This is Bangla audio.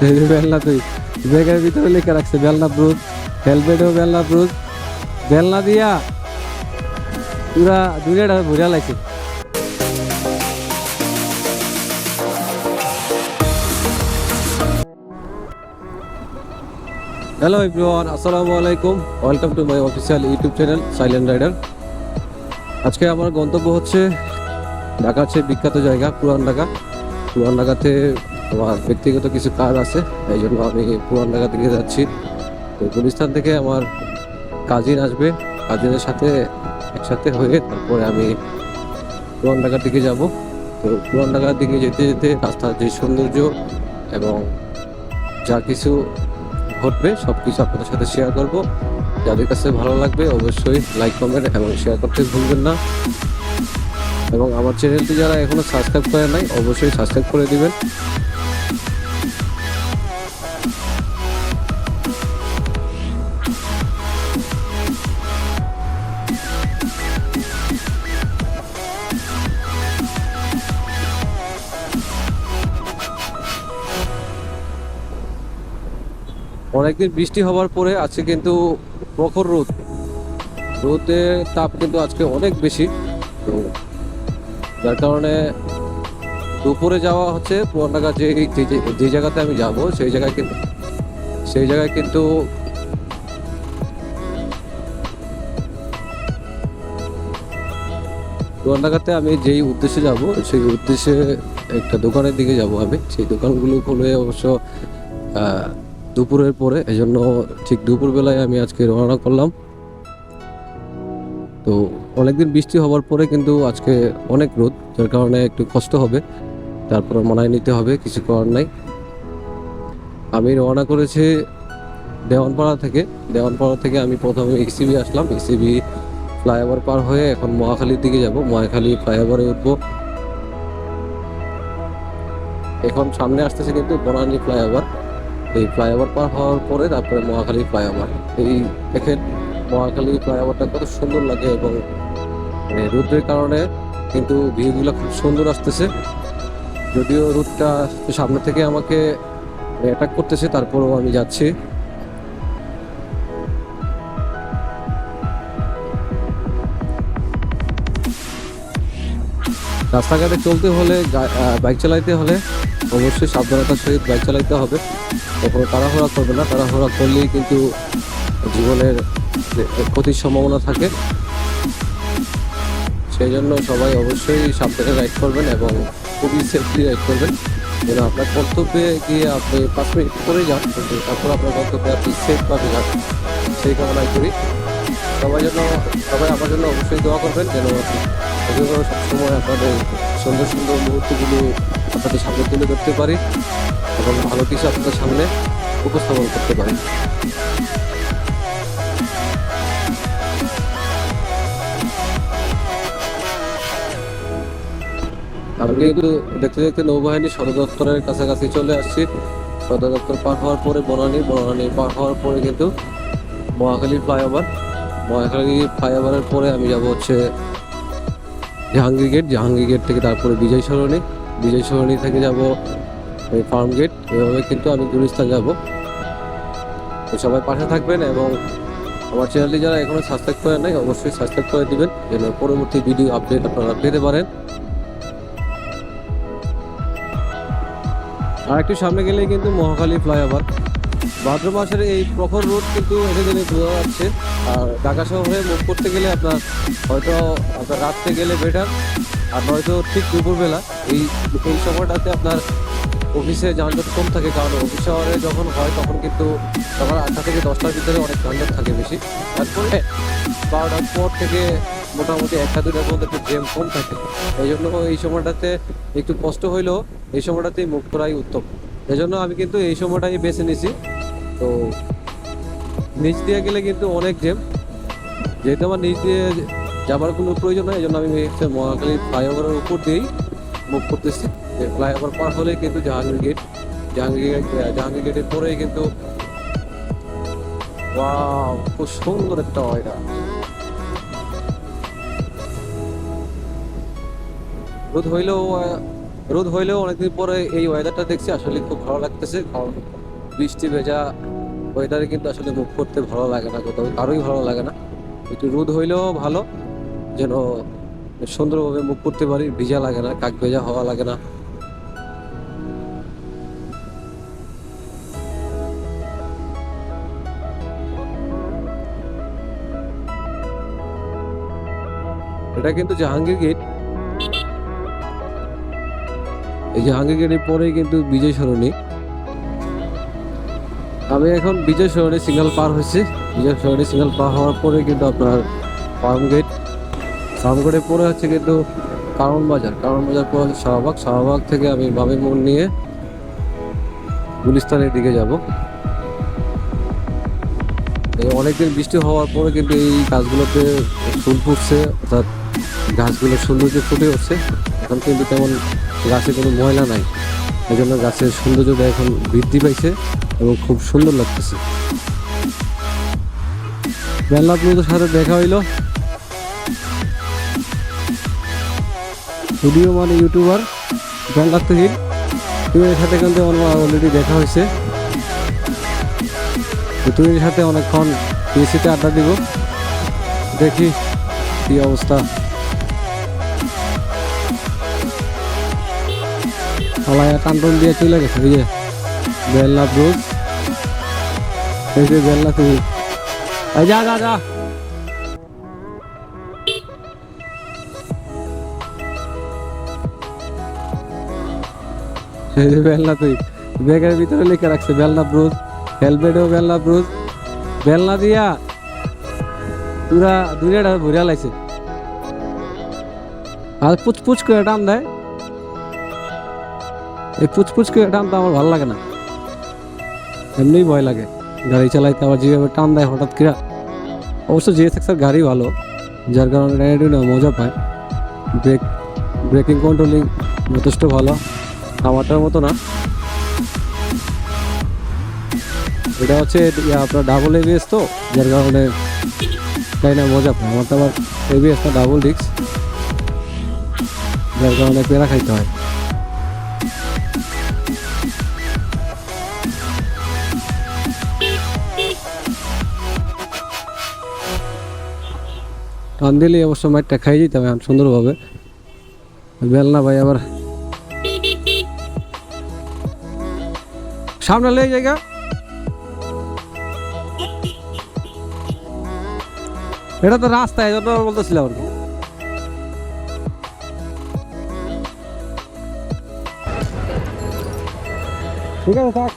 বেলনা তুই ব্যাগের ভিতরে লিখে রাখছে, বেলনা ব্রুজ, হেলমেটও বেলনা ব্রুজ, বেলনা দিয়া পুরা দুনিয়াটা ঘুরে লাগছে। হ্যালো এভরিওয়ান আসসালামু আলাইকুম। Welcome to my official YouTube channel silent rider আজকে আমার গন্তব্য হচ্ছে ঢাকার চেয়ে বিখ্যাত জায়গা, পুরান ঢাকা। পুরান ঢাকাতে আমার ব্যক্তিগত কিছু কাজ আছে, এই জন্য আমি পুরান ঢাকা দিকে যাচ্ছি। তো গুলিস্তান থেকে আমার কাজিন আসবে, কাজিনের সাথে একসাথে হয়ে তারপরে আমি পুরান ঢাকার দিকে যাব। তো পুরান ঢাকার দিকে যেতে যেতে রাস্তার যে সৌন্দর্য এবং যা কিছু ঘটবে সব কিছু আপনাদের সাথে শেয়ার করব। যাদের কাছে ভালো লাগবে অবশ্যই লাইক কমেন্ট এবং শেয়ার করতে ভুলবেন না। এবং আমার চ্যানেলটি যারা এখনও সাবস্ক্রাইব করে নাই, অবশ্যই সাবস্ক্রাইব করে দিবেন। অনেকদিন বৃষ্টি হওয়ার পরে আজকে কিন্তু প্রখর রোদ। রোদের তাপ কিন্তু আজকে অনেক বেশি। তো যার কারণে দুপুরে যাওয়া হচ্ছে পুরান যে যে- জায়গাতে আমি যাব, সেই জায়গায় কিন্তু, সেই জায়গায় কিন্তু পুরান ঢাকাতে আমি যেই উদ্দেশ্যে যাব, সেই উদ্দেশ্যে একটা দোকানের দিকে যাব আমি। সেই দোকানগুলো খুলে অবশ্য দুপুরের পরে এই জন্য ঠিক দুপুরবেলায় আমি আজকে রওনা করলাম। তো অনেকদিন বৃষ্টি হওয়ার পরে কিন্তু আজকে অনেক রোদ, যার কারণে একটু কষ্ট হবে। তারপর মানায় নিতে হবে, কিছু করার নাই। আমি রওনা করেছি দেওয়ানপাড়া থেকে। দেওয়ানপাড়া থেকে আমি প্রথমে এক্সিবি আসলাম। এক্সিবি ফ্লাইওভার পার হয়ে এখন মহাখালীর দিকে যাব। মহাখালী ফ্লাইওভারে উঠবো। এখন সামনে আসতেছে কিন্তু বনানী ফ্লাইওভার। এই ফ্লাইওভার পার হওয়ার পরে তারপরে মহাখালী ফ্লাইওভার এই দেখেন, মহাখালী ফ্লাইওভারটা কত সুন্দর লাগে এবং মানে রোদের কারণে কিন্তু ভিউগুলো খুব সুন্দর আসতেছে। যদিও রুটটা সামনে থেকে আমাকে অ্যাটাক করতেছে, তারপরেও আমি যাচ্ছি। রাস্তাঘাটে চলতে হলে বাইক চালাইতে হলে অবশ্যই সাবধানতার সহিত বাইক চালাইতে হবে। কখনো তাড়াহুড়া করবে না, তাড়াহুড়া করলেই কিন্তু জীবনের ক্ষতির সম্ভাবনা থাকে। সেই জন্য সবাই অবশ্যই সাবধানে রাইড করবেন এবং খুবই সেফলি রাইড করবেন। যেন আপনার কর্তব্যে গিয়ে আপনি পাঁচ মিনিট করে যান তারপর আপনার কর্তব্যে আপনি সেফভাবে যান। সেই কামনাই করি। সবাই জন্য সবাই আমার জন্য অবশ্যই দোয়া করবেন যেন সবসময় আপনাদের সুন্দর সুন্দর মুহূর্তগুলো আপনাদের সামনে তুলে ধরতে পারি। এবং ভালো কিছু আপনাদের সামনে উপস্থাপন করতে পারি। আমি কিন্তু দেখতে দেখতে নৌবাহিনী সদর দপ্তরের কাছাকাছি চলে আসছি। সদর দপ্তর পার হওয়ার পরে বনানী বনানী পার হওয়ার পরে কিন্তু মহাখালী ফ্লাইওভার। মহাখালী ফ্লাইওভারের পরে আমি যাব হচ্ছে জাহাঙ্গীর গেট জাহাঙ্গীর গেট থেকে তারপরে বিজয় সরণি বিজয় সরণি থেকে যাব ফার্ম গেট এভাবে কিন্তু আমি গুলিস্তান যাব। তো সবাই পাশে থাকবেন এবং আমার চ্যানেলটি যারা এখনও সাবস্ক্রাইব করে নাই, অবশ্যই সাবস্ক্রাইব করে দিবেন, যেন পরবর্তী ভিডিও আপডেট আপনারা পেতে পারেন। আর একটু সামনে গেলেই কিন্তু মহাখালী ফ্লাইওভার ভাদ্র মাসের এই প্রখর রোড কিন্তু এনে দিনে বোঝা যাচ্ছে। আর ঢাকা শহরে মুভ করতে গেলে আপনার হয়তো আপনার রাত্রে গেলে বেটার আর নয়তো ঠিক দুপুরবেলা। এই এই সময়টাতে আপনার অফিসে যানজট কম থাকে, কারণ অফিস শহরে যখন হয়, তখন কিন্তু সকাল আটটা থেকে দশটার ভিতরে অনেক যানজট থাকে বেশি। তারপরে বারোটার পর থেকে মোটামুটি একটা, দুটার মধ্যে একটু জ্যাম কম থাকে। এই জন্য এই সময়টাতে একটু কষ্ট হইলেও এই সময়টাতেই মুখ করাই উত্তম। এই জন্য আমি কিন্তু এই সময়টাই বেছে নিছি। তো নিচ দিয়ে গেলে কিন্তু অনেক জ্যাম। যেহেতু আমার নিচ দিয়ে যাবার কোনো প্রয়োজন নাই, এই জন্য আমি মহাকালী ফ্লাইওভারের উপর দিয়েই মুভ করতেছি ফ্লাইওভার পার হলেই কিন্তু জাহাঙ্গীর গেট জাহাঙ্গীর জাহাঙ্গীর গেটের পরেই কিন্তু খুব সুন্দর একটা এটা রোদ হইলেও রোদ হইলেও অনেকদিন পরে এই ওয়েদারটা দেখছি, আসলে খুব ভালো লাগতেছে, কারণ বৃষ্টি ভেজা ওয়েদারে কিন্তু আসলে মুখ করতে ভালো লাগে না, কোথাও কারোই ভালো লাগে না। একটু রোদ হইলেও ভালো, যেন সুন্দরভাবে মুখ করতে পারি, ভিজা লাগে না, কাক ভেজা হওয়া লাগে না। এটা কিন্তু জাহাঙ্গীর গেট। এই জাহাঙ্গীর গেটের পরেই কিন্তু বিজয় সরণি। আমি এখন বিজয় সরণি সিগন্যাল পার হয়েছি। বিজয় সরণি সিগন্যাল পার হওয়ার পরে কিন্তু আপনার ফার্ম গেট। ফার্ম গেটের পরে হচ্ছে কিন্তু কারণ বাজার। কারণ বাজার পরে শাহবাগ। শাহবাগ থেকে আমি বাবের মোড় নিয়ে গুলিস্তানের দিকে যাব। অনেকদিন বৃষ্টি হওয়ার পরে কিন্তু এই গাছগুলোতে ফুল ফুটছে, অর্থাৎ গাছগুলোর সৌন্দর্য ফুটে উঠছে। এখন কিন্তু তেমন গাছে কোনো ময়লা নাই। এই জন্য গাছের সৌন্দর্যটা এখন বৃদ্ধি পাইছে এবং খুব সুন্দর লাগতেছে। আপনাদের সাথে দেখা হইল। ভিডিও মানে ইউটিউবার তুমি এর সাথে কিন্তু আমার অলরেডি দেখা হয়েছে এর সাথে অনেকক্ষণ পিএসিতে আড্ডা দিব। দেখি কি অবস্থা। পালায়া টানটন দিয়ে চলে গেছে ওই যে বেল্লা ব্রোজ। এই যে বেল্লা তুমি। যা যা যা। এই যে বেল্লা তুই। ব্যাগের ভিতরে লিখে রাখছে বেলনা ব্রুজ। হেলমেটও বেলনা ব্রুজ বেলনা দিয়া পুরা দুনিয়াটা ভরিয়া লাইছে আর পুচ পুচ করে টান দেয়। এই পুচপুচ করে টানতে আমার ভালো লাগে না। এমনিই ভয় লাগে। গাড়ি চালাইতে আবার যেভাবে টান দেয় হঠাৎ করে। অবশ্য জিএস এক্সের গাড়ি ভালো, যার কারণে মজা পায়। ব্রেক ব্রেকিং কন্ট্রোলিং যথেষ্ট ভালো। আমারটার মতো না। এটা হচ্ছে আপনার ডাবল এবিএস তো? যার কারণে তাই না, মজা পায়। আমার তো আবার এবিএস না ডাবল ডিস্ক যার কারণে পেরা খাইতে হয়। টান দিলে অবশ্য মাইটটা খাই যেতাম এখন সুন্দরভাবে। বেলনা ভাই আবার সামনে লেগে জায়গা এটা তো রাস্তা এই জন্য বলতেছিলাম আর কি। ঠিক আছে থাক